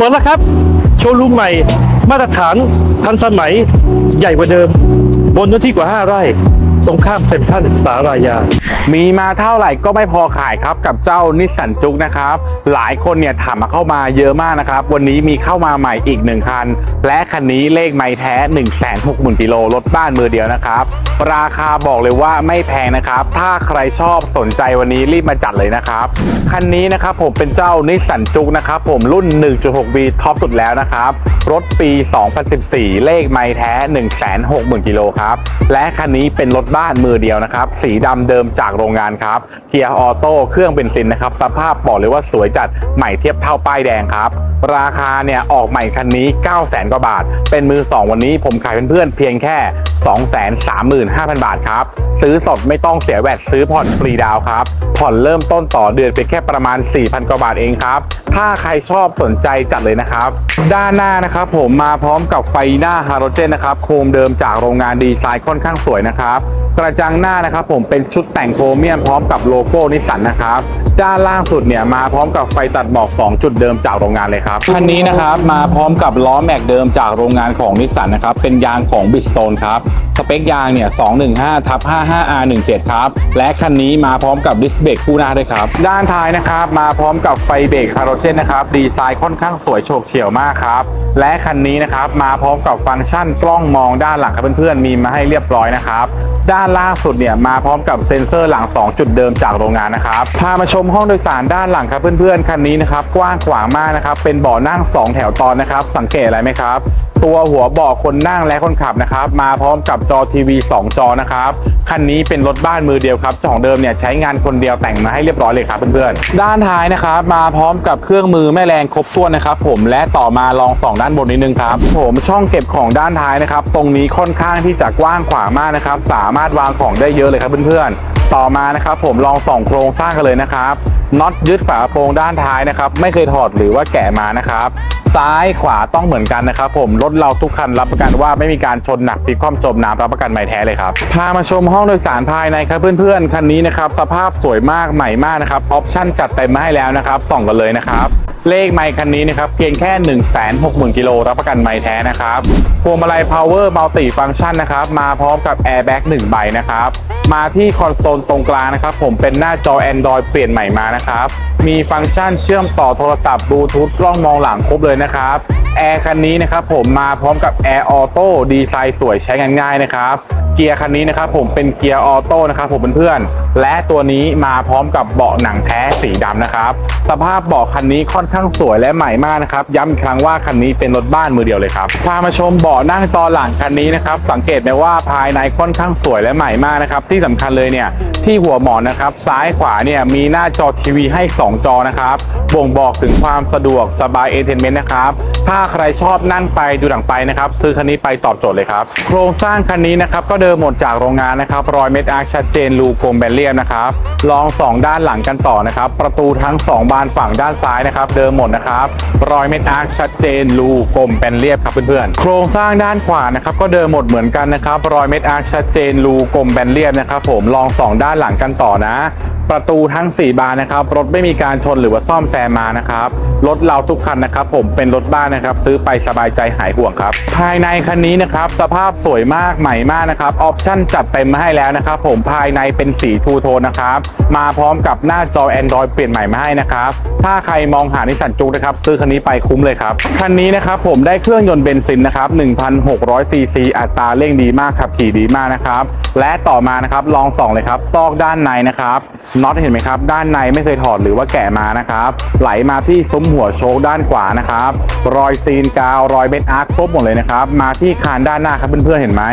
เปิดแล้วครับ โชว์รูมใหม่ มาตรฐานทันสมัยใหญ่กว่าเดิม บนเนื้อที่กว่า 5 ไร่ ตรงข้ามเซ็นทรัลสารายา มีมาเท่าไหร่ก็ไม่พอขายครับกับเจ้านิสสันจุกนะครับ หลายคนเนี่ยถามมาเข้ามาเยอะมากนะครับ วันนี้มีเข้ามาใหม่อีกหนึ่งคัน และคันนี้เลขไม่แท้ 1 6 0 0 0 0กิโลรถบ้านมือเดียวนะครับ ราคาบอกเลยว่าไม่แพงนะครับ ถ้าใครชอบสนใจวันนี้รีบมาจัดเลยนะครับ คันนี้นะครับผมเป็นเจ้านิสสันจุกนะครับผมรุ่น 1.6V ท็อปสุดแล้วนะครับรถปี 2014 เลขไม่แท้ 160,000กิโลครับและคันนี้เป็นรถบ้านมือเดียวนะครับ สีดำเดิมจากโรงงานครับเกียร์ออโต้เครื่องเบนซินนะครับ สภาพบอกเลยว่าสวยจัดใหม่เทียบเท่าป้ายแดงครับราคาเนี่ยออกใหม่คันนี้ 900,000กว่าบาท เป็นมือ 2 วันนี้ผมขายเพื่อนๆเพียงแค่ 235,000 บาทครับ ซื้อสดไม่ต้องเสียแวดซื้อผ่อนฟรีดาวครับ ผ่อนเริ่มต้นต่อเดือนเพียงแค่ประมาณ 4,000 กว่าบาทเองครับ ถ้าใครชอบสนใจจัดเลยนะครับ ด้านหน้านะครับผมมาพร้อมกับไฟหน้าฮาโลเจนนะครับ โคมเดิมจากโรงงานดีไซน์ค่อนข้างสวยนะครับกระจังหน้านะครับผมเป็นชุดแต่งโครเมียมพร้อมกับโลโก้นิสสันนะครับด้านล่างสุดเนี่ยมาพร้อมกับไฟตัดหมอก 2 จุดเดิมจากโรงงานเลยครับคันนี้นะครับมาพร้อมกับล้อแม็กเดิมจากโรงงานของนิสสันนะครับเป็นยางของบิสโตนครับสเปคยางเนี่ย 215ทับ 55R17 ครับ และคันนี้มาพร้อมกับดิสเบรกคู่หน้าด้วยครับ ด้านท้ายนะครับ มาพร้อมกับไฟเบรกฮาร์โลเจนนะครับ ดีไซน์ค่อนข้างสวยโฉบเฉี่ยวมากครับ และคันนี้นะครับ มาพร้อมกับฟังก์ชันกล้องมองด้านหลังครับเพื่อนๆ มีมาให้เรียบร้อยนะครับ ด้านล่างสุดเนี่ย มาพร้อมกับเซ็นเซอร์หลัง 2 จุดเดิมจากโรงงานนะครับ พามาชมห้องโดยสารด้านหลังครับเพื่อนๆ คันนี้นะครับ กว้างขวางมากนะครับ เป็นเบาะนั่ง 2 แถวตอนนะครับ สังเกตอะไรไหมครับ ตัวหัวเบาะคนนั่งและคนขับนะครับ มาพร้อมกับจอทีวี 2 จอนะครับคันนี้เป็นรถบ้านมือเดียวครับเจ้าของเดิมเนี่ยใช้งานคนเดียวแต่งมาให้เรียบร้อยเลยครับเพื่อนๆ ด้านท้ายนะครับมาพร้อมกับเครื่องมือแม่แรงครบถ้วนนะครับผมและต่อมาลองส่องด้านบนนิดนึงครับผมช่องเก็บของด้านท้ายนะครับตรงนี้ค่อนข้างที่จะกว้างขวางมากนะครับสามารถวางของได้เยอะเลยครับเพื่อนๆ ต่อมานะครับผมลองส่องโครงสร้างกันเลยนะครับน็อตยึดฝาโปรงด้านท้ายนะครับไม่เคยถอดหรือว่าแกะมานะครับ ซ้ายขวาต้องเหมือนกันนะครับผมรถเราทุกคันรับประกันว่าไม่มีการชนหนักพลิกคว่ำจมน้ำรับประกันใหม่แท้เลยครับพามาชมห้องโดยสารภายในครับเพื่อนๆคันนี้นะครับสภาพสวยมากใหม่มากนะครับออปชั่นจัดเต็มมาให้แล้วนะครับส่องกันเลยนะครับเลขไมค์คันนี้นะครับเพียงแค่ 1 6 0 0 0 0กิโลรับประกันไม่แท้นะครับพวงมาลัย power multi function นะครับมาพร้อมกับ airbag 1ใบนะครับมาที่คอนโซลตรงกลางนะครับผมเป็นหน้าจอ Android เปลี่ยนใหม่มานะครับมีฟังก์ชันเชื่อมต่อโทรศัพท์บลูทูธกล้องมองหลังครบเลยนะครับแอร์คันนี้นะครับผมมาพร้อมกับ Air Auto ดีไซน์สวยใช้งานง่ายนะครับเกียร์คันนี้นะครับผมเป็นเกียร์ออโต้นะครับผมเพื่อนๆและตัวนี้มาพร้อมกับเบาะหนังแท้สีดำนะครับสภาพเบาะคันนี้ค่อนข้างสวยและใหม่มากนะครับย้ำอีกครั้งว่าคันนี้เป็นรถบ้านมือเดียวเลยครับพามาชมเบาะนั่งตอนหลังคันนี้นะครับสังเกตไหมว่าภายในค่อนข้างสวยและใหม่มากนะครับที่สำคัญเลยเนี่ยที่หัวหมอนนะครับ ซ้ายขวาเนี่ยมีหน้าจอทีวีให้ 2 จอนะครับ บ่งบอกถึงความสะดวกสบายเอนเตอร์เทนเมนต์นะครับ ถ้าใครชอบนั่งไปดูหนังไปนะครับ ซื้อคันนี้ไปตอบโจทย์เลยครับ โครงสร้างคันนี้นะครับ ก็เดิมหมดจากโรงงานนะครับ รอยเม็ดอาร์คชัดเจนรูกลมแบนเรียบนะครับลองสองด้านหลังกันต่อนะครับ ประตูทั้ง 2 บานฝั่งด้านซ้ายนะครับ เดิมหมดนะครับ รอยเม็ดอาร์คชัดเจนรูกลมแบนเรียบครับเพื่อนๆ โครงสร้างด้านขวานะครับ ก็เดิมหมดเหมือนกันนะครับ รอยเม็ดอาร์คชัดเจนรูกลมแบนเรียบนะครับ ผมลองสองด้านหลังกันต่อนะ ประตูทั้ง 4 บานนะครับ รถไม่มีการชนหรือว่าซ่อมแซมมานะครับ รถเราทุกคันนะครับ ผมเป็นรถบ้านนะครับ ซื้อไปสบายใจหายห่วงครับ ภายในคันนี้นะครับ สภาพสวยมากใหม่มากนะครับออปชั่นจัดเต็มมาให้แล้วนะครับ ผมภายในเป็นสีทูโทนนะครับ มาพร้อมกับหน้าจอ Android เปลี่ยนใหม่มาให้นะครับ ถ้าใครมองหานิสสันจุกนะครับ ซื้อคันนี้ไปคุ้มเลยครับคันนี้นะครับผมได้เครื่องยนต์เบนซินนะครับ1,600ซีซีอัตราเร่งดีมากขับขี่ดีมากนะครับและต่อมานะครับลองส่องเลยครับซอกด้านในนะครับน็อตเห็นไหมครับ ด้านในไม่เคยถอดหรือว่าแกะมานะครับ ไหลมาที่ซุ้มหัวโชคด้านขวานะครับ รอยซีนกาวรอยเม็ดอาร์คครบหมดเลยนะครับ มาที่คานด้านหน้าครับเพื่อนๆเห็นไหม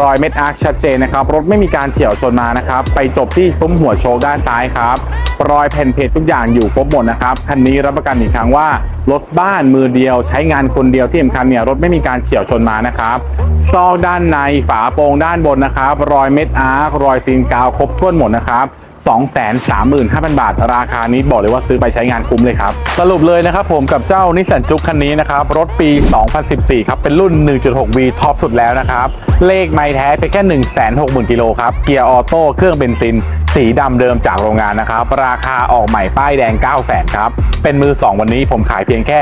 รอยเม็ดอาร์คชัดเจนนะครับรถไม่มีการเฉี่ยวชนมานะครับ ไปจบที่ซุ้มหัวโชคด้านซ้ายครับรอยแผ่นเพจทุกอย่างอยู่ครบหมดนะครับคันนี้รับประกันอีกครั้งว่ารถบ้านมือเดียวใช้งานคนเดียวที่สำคัญเนี่ยรถไม่มีการเฉี่ยวชนมานะครับซอกด้านในฝาโปรงด้านบนนะครับ รอยเม็ดอาร์ครอยซีนกาวครบถ้วนหมดนะครับ 235,000 บาท ราคานี้บอกเลยว่าซื้อไปใช้งานคุ้มเลยครับ สรุปเลยนะครับผมกับเจ้านิสสันจุกคันนี้นะครับ รถปี 2014 ครับ เป็นรุ่น 1.6V ท็อปสุดแล้วนะครับ เลขไม่แท้ไปแค่ 160,000 กิโลครับ เกียร์ออโต้เครื่องเบนซิน สีดำเดิมจากโรงงานนะครับ ราคาออกใหม่ป้ายแดง 900,000 ครับ เป็นมือ 2 วันนี้ผมขายเพียงแค่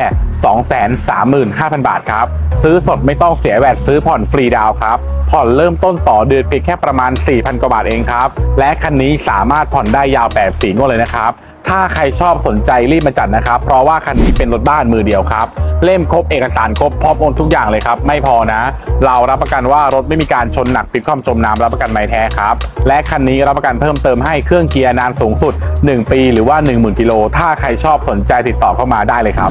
235,000 บาทครับ ซื้อสดไม่ต้องเสียแวดซื้อผ่อนฟรีดาวครับ ผ่อนเริ่มต้นต่อเดือนเพียงแค่ประมาณ 4,000 กว่าบาทเองครับ และคันนี้สามารถผ่อนได้ยาวแบบสีงวดเลยนะครับ ถ้าใครชอบสนใจรีบมาจัดนะครับ เพราะว่าคันนี้เป็นรถบ้านมือเดียวครับ เล่มครบเอกสารครบพร้อมโอนทุกอย่างเลยครับ ไม่พอนะ เรารับประกันว่ารถไม่มีการชนหนักพลิกคว่ำจมน้ำรับประกันไม่แท้ครับ และคันนี้รับประกันเพิ่มเติมให้เครื่องเกียร์นานสูงสุด 1 ปี หรือว่า 10,000กิโลถ้าใครชอบสนใจติดต่อเข้ามาได้เลยครับ